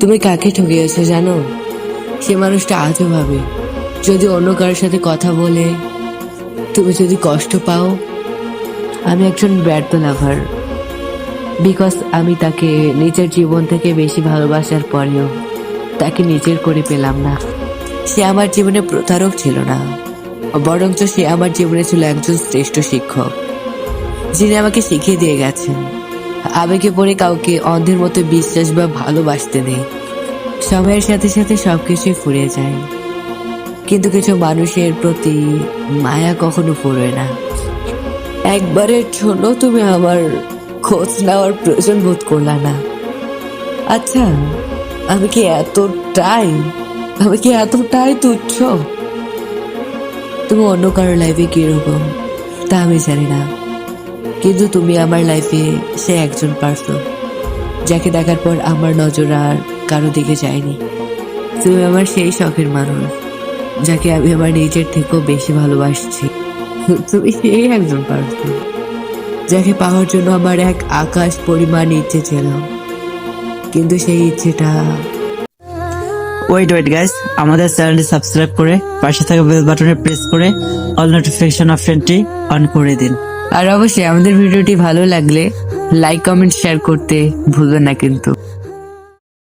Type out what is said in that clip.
তুমি কাকে ঠকিয়েছো জানো? সে মানুষটা আজও ভাবে, যদি অন্য কারোর সাথে কথা বলে, তুমি যদি কষ্ট পাও, আমি একজন ব্যর্থ লাভার। বিকজ আমি তাকে নিজের জীবন থেকে বেশি ভালোবাসার পরেও তাকে নিজের করে পেলাম না। সে আমার জীবনে প্রতারক ছিল না, বরঞ্চ সে আমার জীবনে ছিল একজন শ্রেষ্ঠ শিক্ষক। যিনি আমাকে শিখিয়ে দিয়ে গেছেন। আবেগে পড়ে কাউকে অন্ধের মতো বিশ্বাস বা ভালোবাসতে নেই। সময়ের সাথে সাথে সবকিছুই ফুরিয়ে যায়। কিন্তু কিছু মানুষের প্রতি মায়া কখনো ফুরোয় না। একবারের জন্য তুমি আমার খোঁজ নেওয়ার প্রয়োজন বোধ করলা না। আচ্ছা আমি কি এতটাই, আমি কি এতটাই তুচ্ছ? তুমি অন্য কারও লাইফে কীরকম, তা আমি জানি না। কিন্তু তুমি আমার লাইফে সে একজন পার্সন যাকে দেখার পর আমার নজর আর কারও দিকে যায়নি। তুমি আমার সেই শখের মানুষ, যাকে আমি আমার নিজের থেকেও বেশি ভালোবাসছি। তুমি সেই একজন পার্সন যাকে পাওয়ার জন্য আমার এক আকাশ পরিমাণ ইচ্ছে ছিল। কিন্তু সেই ইচ্ছেটা ওয়েট ওয়েট গাইস আমাদের চ্যানেলটি সাবস্ক্রাইব করে, পাশে থাকা বেল বাটনে প্রেস করে অল নোটিফিকেশন অপশনটি অন করে দিন। আর অবশ্যই আমাদের ভিডিওটি ভালো লাগলে লাইক কমেন্ট শেয়ার করতে ভুলবেন না কিন্তু।